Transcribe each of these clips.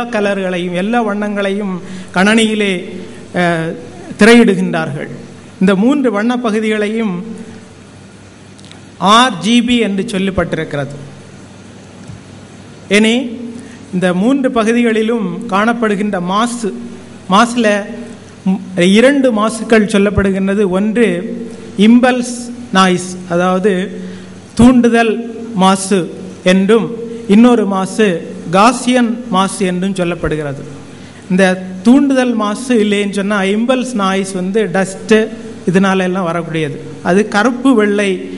எல்லா கலர்களையும் எல்லா வண்ணங்களையும் கணனியிலே திரையிடுகின்றார்கள். இந்த மூன்று வண்ண பகுதிகளையும் ஆர்ஜிபி என்று சொல்லப்பட்டிருக்கிறது. இனி இந்த மூன்று பகுதிகளிலும் காணப்படுகின்ற மாசு மாசில் இரண்டு மாசுக்கள் சொல்லப்படுகின்றது. ஒன்று இம்பல்ஸ் நாய்ஸ் அதாவது தூண்டுதல் மாசு என்றும் இன்னொரு மாசு காசியன் மாசு என்றும் சொல்லப்படுகிறது. இந்த தூண்டுதல் மாசு இல்லைன்னு சொன்னால் இம்பல்ஸ் நாய்ஸ் வந்து டஸ்ட்டு இதனால எல்லாம் வரக்கூடியது. அது கருப்பு வெள்ளை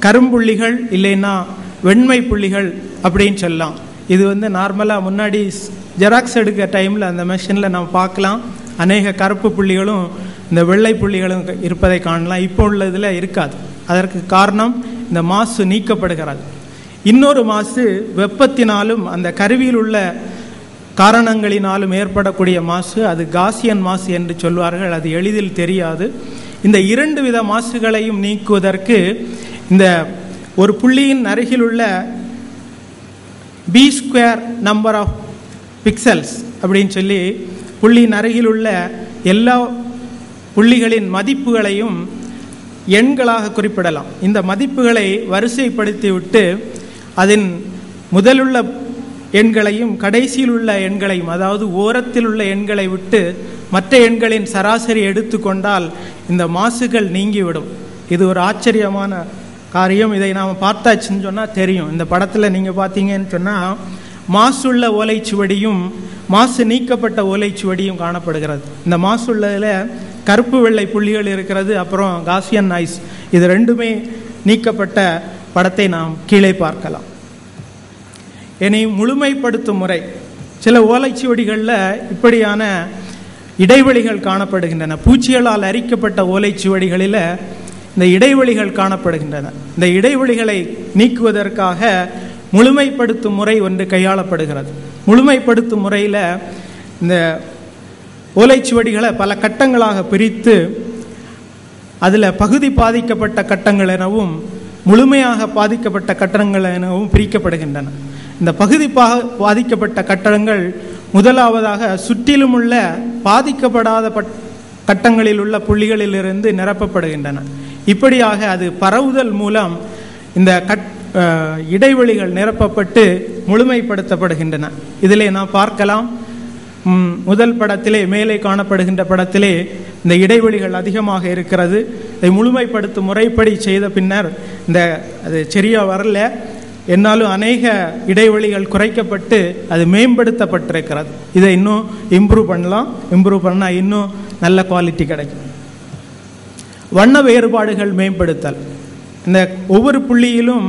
கரும்புள்ளிகள் இல்லைன்னா வெண்மை புள்ளிகள் அப்படின்னு சொல்லலாம். இது வந்து நார்மலாக முன்னாடி ஜெராக்ஸ் எடுக்க டைமில் அந்த மெஷினில் நம்ம பார்க்கலாம். அநேக கருப்பு புள்ளிகளும் இந்த வெள்ளை புள்ளிகளும் இருப்பதை காணலாம். இப்போ உள்ளதில் இருக்காது. அதற்கு காரணம் இந்த மாசு நீக்கப்படுகிறது. இன்னொரு மாசு வெப்பத்தினாலும் அந்த கருவியில் உள்ள காரணங்களினாலும் ஏற்படக்கூடிய மாசு அது காசியன் மாசு என்று சொல்வார்கள் அது எளிதில் தெரியாது. இந்த இரண்டு வித மாசுகளையும் நீக்குவதற்கு இந்த ஒரு புள்ளியின் அருகில் உள்ள P square number of pixels அப்படின்னு சொல்லி புள்ளியின் அருகில் உள்ள எல்லா புள்ளிகளின் மதிப்புகளையும் எண்களாக குறிப்பிடலாம். இந்த மதிப்புகளை வரிசைப்படுத்தி விட்டு அதன் முதலுள்ள எண்களையும் கடைசியில் உள்ள எண்களையும் அதாவது ஓரத்தில் உள்ள எண்களை விட்டு மற்ற எண்களின் சராசரி எடுத்துக்கொண்டால் இந்த மாசுகள் நீங்கிவிடும். இது ஒரு ஆச்சரியமான காரியம். இதை நாம் பார்த்தாச்சுன்னு சொன்னால் தெரியும். இந்த படத்தில் நீங்கள் பார்த்தீங்கன்னு சொன்னால் மாசுள்ள ஓலைச்சுவடியும் மாசு நீக்கப்பட்ட ஓலைச்சுவடியும் காணப்படுகிறது. இந்த மாசுள்ளதில் கருப்பு வெள்ளை புள்ளிகள் இருக்கிறது அப்புறம் காசியன் நாய்ஸ் இது ரெண்டுமே நீக்கப்பட்ட படத்தை நாம் கீழே பார்க்கலாம். என்னை முழுமைப்படுத்தும் முறை சில ஓலைச்சுவடிகளில் இப்படியான இடைவெளிகள் காணப்படுகின்றன. பூச்சிகளால் அரிக்கப்பட்ட ஓலைச்சுவடிகளில் இந்த இடைவெளிகள் காணப்படுகின்றன. இந்த இடைவெளிகளை நீக்குவதற்காக முழுமைப்படுத்தும் முறை ஒன்று கையாளப்படுகிறது. முழுமைப்படுத்தும் முறையில் இந்த ஓலைச்சுவடிகளை பல கட்டங்களாக பிரித்து அதில் பகுதி பாதிக்கப்பட்ட கட்டங்கள் எனவும் முழுமையாக பாதிக்கப்பட்ட கட்டடங்கள் எனவும் பிரிக்கப்படுகின்றன. இந்த பகுதி பாதிக்கப்பட்ட கட்டடங்கள் முதலாவதாக சுற்றிலும் உள்ள பாதிக்கப்படாத பட் கட்டங்களில் உள்ள புள்ளிகளிலிருந்து நிரப்பப்படுகின்றன. இப்படியாக அது பரவுதல் மூலம் இந்த கட் இடைவெளிகள் நிரப்பப்பட்டு முழுமைப்படுத்தப்படுகின்றன. இதிலே நாம் பார்க்கலாம். முதல் படத்திலே மேலே காணப்படுகின்ற படத்திலே இந்த இடைவெளிகள் அதிகமாக இருக்கிறது. இதை முழுமைப்படுத்தும் முறைப்படி செய்த பின்னர் இந்த அது சரியாக வரல. என்னாலும் அநேக இடைவெளிகள் குறைக்கப்பட்டு அது மேம்படுத்தப்பட்டிருக்கிறது. இதை இன்னும் இம்ப்ரூவ் பண்ணலாம். இம்ப்ரூவ் பண்ணால் இன்னும் நல்ல குவாலிட்டி கிடைக்கும். வண்ண வேறுபாடுகள் மேம்படுத்தல். இந்த ஒவ்வொரு புள்ளியிலும்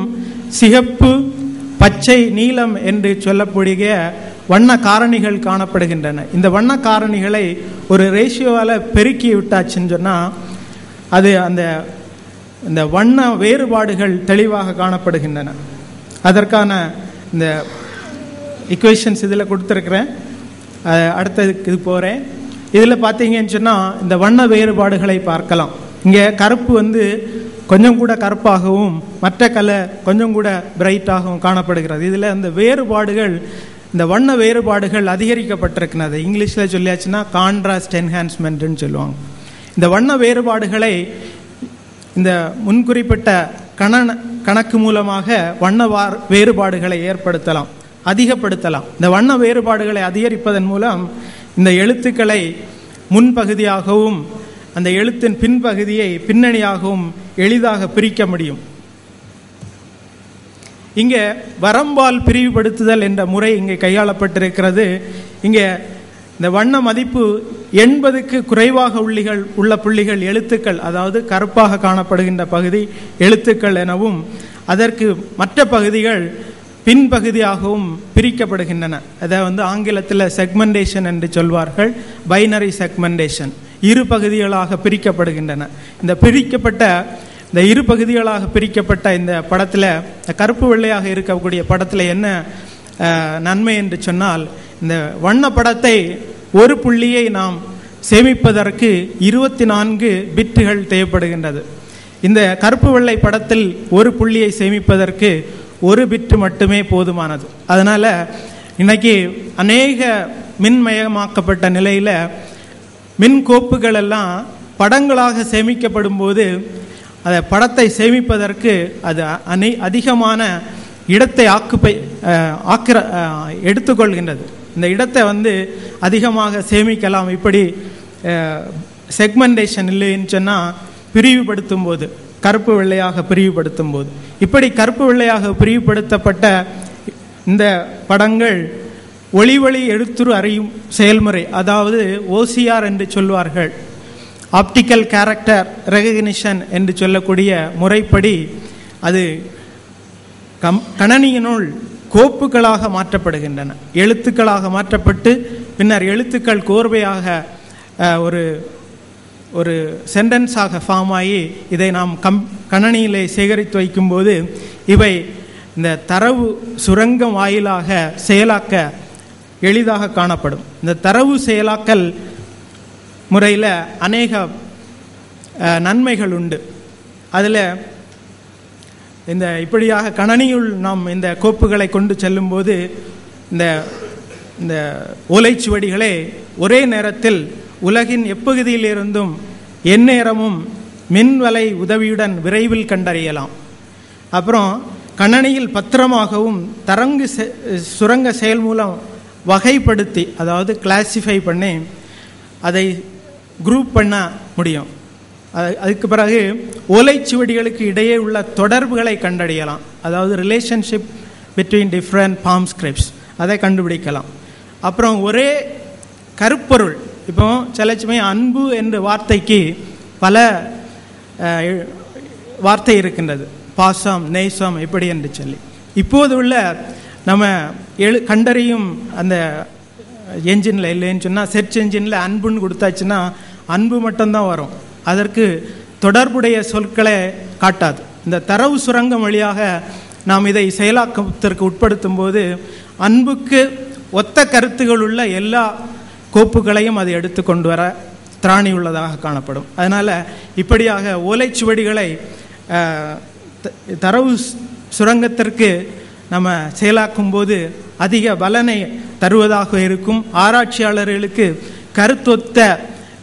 சிகப்பு பச்சை நீலம் என்று சொல்லக்கூடிய வண்ண காரணிகள் காணப்படுகின்றன. இந்த வண்ண காரணிகளை ஒரு ரேஷியோவால் பெருக்கி விட்டாச்சுன்னு சொன்னால் அது அந்த இந்த வண்ண வேறுபாடுகள் தெளிவாக காணப்படுகின்றன. அதற்கான இந்த இக்குவேஷன்ஸ் இதில் கொடுத்துருக்குறேன். அடுத்ததுக்கு இது போகிறேன் இதில் பார்த்தீங்கன்னு சொன்னால் இந்த வண்ண வேறுபாடுகளை பார்க்கலாம். இங்கே கருப்பு வந்து கொஞ்சம் கூட கருப்பாகவும் மற்ற கலர் கொஞ்சம் கூட பிரைட்டாகவும் காணப்படுகிறது. இதில் அந்த வேறுபாடுகள் இந்த வண்ண வேறுபாடுகள் அதிகரிக்கப்பட்டிருக்கிறது இங்கிலீஷில் சொல்லியாச்சுன்னா கான்ட்ராஸ்ட் என்ஹான்ஸ்மெண்ட்டுன்னு சொல்லுவாங்க. இந்த வண்ண வேறுபாடுகளை இந்த முன்குறிப்பிட்ட கண கணக்கு மூலமாக வண்ண வார் வேறுபாடுகளை ஏற்படுத்தலாம் அதிகப்படுத்தலாம். இந்த வண்ண வேறுபாடுகளை அதிகரிப்பதன் மூலம் இந்த எழுத்துக்களை முன்பகுதியாகவும் அந்த எழுத்தின் பின்பகுதியை பின்னணியாகவும் எளிதாக பிரிக்க முடியும். இங்கே வரம்பால் பிரிவுபடுத்துதல் என்ற முறை இங்கே கையாளப்பட்டிருக்கிறது. இங்கே இந்த வண்ண மதிப்பு எண்பதுக்கு குறைவாக உள்ளிகள் உள்ள புள்ளிகள் எழுத்துக்கள் அதாவது கருப்பாக காணப்படுகின்ற பகுதி எழுத்துக்கள் எனவும் அதற்கு மற்ற பகுதிகள் பின்பகுதியாகவும் பிரிக்கப்படுகின்றன. அதை வந்து ஆங்கிலத்தில் செக்மெண்டேஷன் என்று சொல்வார்கள். பைனரி செக்மெண்டேஷன் இரு பகுதிகளாக பிரிக்கப்படுகின்றன. இந்த பிரிக்கப்பட்ட இந்த இரு பகுதிகளாக பிரிக்கப்பட்ட இந்த படத்தில் கருப்பு வெள்ளையாக இருக்கக்கூடிய படத்தில் என்ன நன்மை என்று சொன்னால் இந்த வண்ண படத்தை ஒரு புள்ளியை நாம் சேமிப்பதற்கு இருபத்தி நான்கு பிட்டுகள் தேவைப்படுகின்றது. இந்த கருப்பு வெள்ளை படத்தில் ஒரு புள்ளியை சேமிப்பதற்கு ஒரு பிட்டு மட்டுமே போதுமானது. அதனால் இன்னைக்கு அநேக மின்மயமாக்கப்பட்ட நிலையில் மின் கோப்புகளெல்லாம் படங்களாக சேமிக்கப்படும் போது அந்த படத்தை சேமிப்பதற்கு அது அனை அதிகமான இடத்தை ஆக்குப்பை ஆக்கிர எடுத்துக்கொள்கின்றது. இந்த இடத்தை வந்து அதிகமாக சேமிக்கலாம். இப்படி செக்மெண்டேஷன் இல்லைன்னு சொன்னால் பிரிவுபடுத்தும் போது கருப்பு வெள்ளையாக பிரிவுபடுத்தும் போது இப்படி கருப்பு வெள்ளையாக பிரிவுபடுத்தப்பட்ட இந்த படங்கள் ஒளி ஒளி எழுத்துரு அறியும் செயல்முறை அதாவது ஓசிஆர் என்று சொல்வார்கள். ஆப்டிக்கல் கேரக்டர் ரெகக்னிஷன் என்று சொல்லக்கூடிய முறைப்படி அது கம் கணனியினுள் கோப்புகளாக மாற்றப்படுகின்றன. எழுத்துக்களாக மாற்றப்பட்டு பின்னர் எழுத்துக்கள் கோர்வையாக ஒரு ஒரு சென்டென்ஸாக ஃபார்ம் ஆகி இதை நாம் கம் கணனியிலே சேகரித்து வைக்கும்போது இவை இந்த தரவு சுரங்கம் வாயிலாக செயலாக்க எளிதாக காணப்படும். இந்த தரவு செயலாக்கல் முறையில் அநேக நன்மைகள் உண்டு. அதில் இந்த இப்படியாக கணனியுள் நாம் இந்த கோப்புகளை கொண்டு செல்லும்போது இந்த இந்த ஓலைச்சுவடிகளே ஒரே நேரத்தில் உலகின் எப்பகுதியிலிருந்தும் எந்நேரமும் மின்வலை உதவியுடன் விரைவில் கண்டறியலாம். அப்புறம் கணனியில் பத்திரமாகவும் தரங்கு செ- சுரங்க செயல் மூலம் வகைப்படுத்தி அதாவது கிளாசிஃபை பண்ணி அதை குரூப் பண்ண முடியும். அதுக்கு பிறகு ஓலைச்சுவடிகளுக்கு இடையே உள்ள தொடர்புகளை கண்டறியலாம். அதாவது relationship between different palm scripts அதை கண்டுபிடிக்கலாம். அப்புறம் ஒரே கருப்பொருள். இப்போ சில சமயம் அன்பு என்ற வார்த்தைக்கு பல வார்த்தை இருக்கின்றது. பாசம் நேசம் இப்படி என்று சொல்லி. இப்போது உள்ள நம்ம எழு கண்டறியும் அந்த என்ஜினில் இல்லைன்னு சொன்னால் செர்ச் என்ஜினில் அன்புன்னு கொடுத்தாச்சுன்னா அன்பு மட்டும்தான் வரும். அதற்கு தொடர்புடைய சொற்களை காட்டாது. இந்த தரவு சுரங்கம் வழியாக நாம் இதை செயலாக்கத்திற்கு உட்படுத்தும் போது அன்புக்கு ஒத்த கருத்துகள் உள்ள எல்லா கோப்புகளையும் அது எடுத்து கொண்டு வர திராணி உள்ளதாக காணப்படும். அதனால் இப்படியாக ஓலைச்சுவடிகளை தரவு சுரங்கத்திற்கு நம்ம செயலாக்கும் போது அதிக பலனை தருவதாக இருக்கும். ஆராய்ச்சியாளர்களுக்கு கருத்தொத்த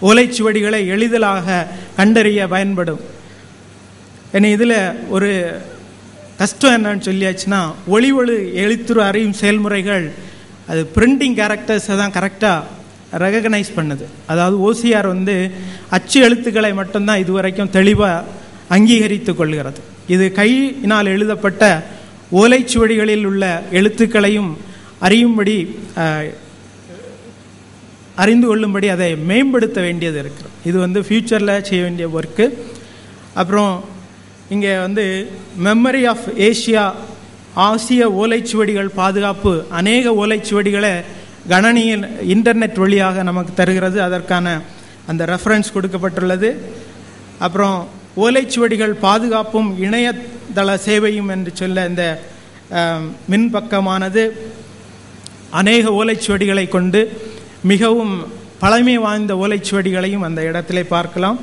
ஓலைச்சுவடிகளை எளிதலாக கண்டறிய பயன்படும். ஏன்னா இதில் ஒரு கஷ்டம் என்னன்னு சொல்லியாச்சுன்னா ஒளி ஒளி எழுத்துரு அறியும் செயல்முறைகள் அது பிரிண்டிங் கேரக்டர்ஸை தான் கரெக்டாக ரெகக்னைஸ் பண்ணுது. அதாவது ஓசிஆர் வந்து அச்சு எழுத்துக்களை மட்டும்தான் இதுவரைக்கும் தெளிவாக அங்கீகரித்து கொள்கிறது. இது கையினால் எழுதப்பட்ட ஓலைச்சுவடிகளில் உள்ள எழுத்துக்களையும் அறியும்படி அறிந்து கொள்ளும்படி அதை மேம்படுத்த வேண்டியது இருக்கிறது. இது வந்து ஃப்யூச்சரில் செய்ய வேண்டிய ஒர்க்கு அப்புறம் இங்கே வந்து மெமரி ஆஃப் ஏஷியா ஆசிய ஓலைச்சுவடிகள் பாதுகாப்பு அநேக ஓலைச்சுவடிகளை கணனியின் இன்டர்நெட் வழியாக நமக்கு தருகிறது. அதற்கான அந்த ரெஃபரன்ஸ் கொடுக்கப்பட்டுள்ளது. அப்புறம் ஓலைச்சுவடிகள் பாதுகாப்பும் இணையதள சேவையும் என்று சொல்ல இந்த மின்பக்கமானது அநேக ஓலைச்சுவடிகளை கொண்டு மிகவும் பழமை வாய்ந்த ஓலைச்சுவடிகளையும் அந்த இடத்துல பார்க்கலாம்.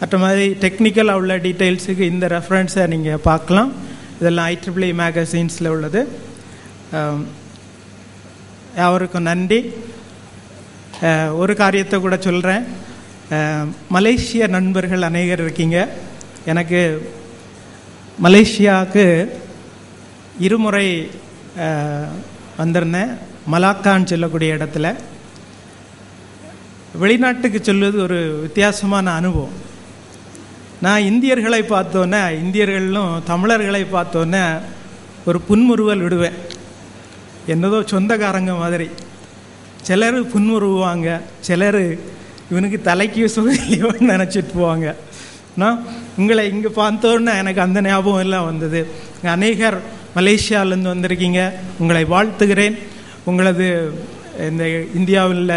மற்ற மாதிரி டெக்னிக்கலாக உள்ள டீட்டெயில்ஸுக்கு இந்த ரெஃபரன்ஸை நீங்கள் பார்க்கலாம். இதெல்லாம் ஐட்ரிபிளி மேகசின்ஸில் உள்ளது. அவருக்கும் நன்றி. ஒரு காரியத்தை கூட சொல்கிறேன் மலேசிய நண்பர்கள் அநேகர் இருக்கீங்க. எனக்கு மலேசியாவுக்கு இருமுறை வந்திருந்தேன். மலாக்கான்னு சொல்லக்கூடிய இடத்துல. வெளிநாட்டுக்கு சொல்வது ஒரு வித்தியாசமான அனுபவம். நான் இந்தியர்களை பார்த்தோன்னே இந்தியர்களும் தமிழர்களை பார்த்தோன்னே ஒரு புன்முறுவல் விடுவேன். என்னதோ சொந்தக்காரங்க மாதிரி. சிலர் புன்முறுவாங்க சிலர் இவனுக்கு தலைக்கு சுகையோன்னு நினச்சிட்டு போவாங்க. நான் உங்களை இங்கே பார்த்தோன்னே எனக்கு அந்த ஞாபகம் எல்லாம் வந்தது. அநேகர் மலேசியாவிலேருந்து வந்திருக்கீங்க. உங்களை வாழ்த்துகிறேன். உங்களது இந்த இந்தியாவில்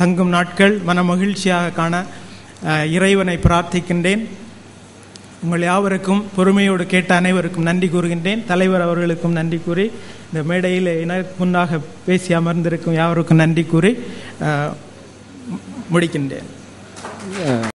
தங்கும் நாட்கள் மன மகிழ்ச்சியாக காண இறைவனை பிரார்த்திக்கின்றேன். உங்கள் யாவருக்கும் பொறுமையோடு கேட்ட அனைவருக்கும் நன்றி கூறுகின்றேன். தலைவர் அவர்களுக்கும் நன்றி கூறி இந்த மேடையில் எனக்கு முன்னாக பேசி அமர்ந்திருக்கும் யாவருக்கும் நன்றி கூறி முடிக்கின்றேன்.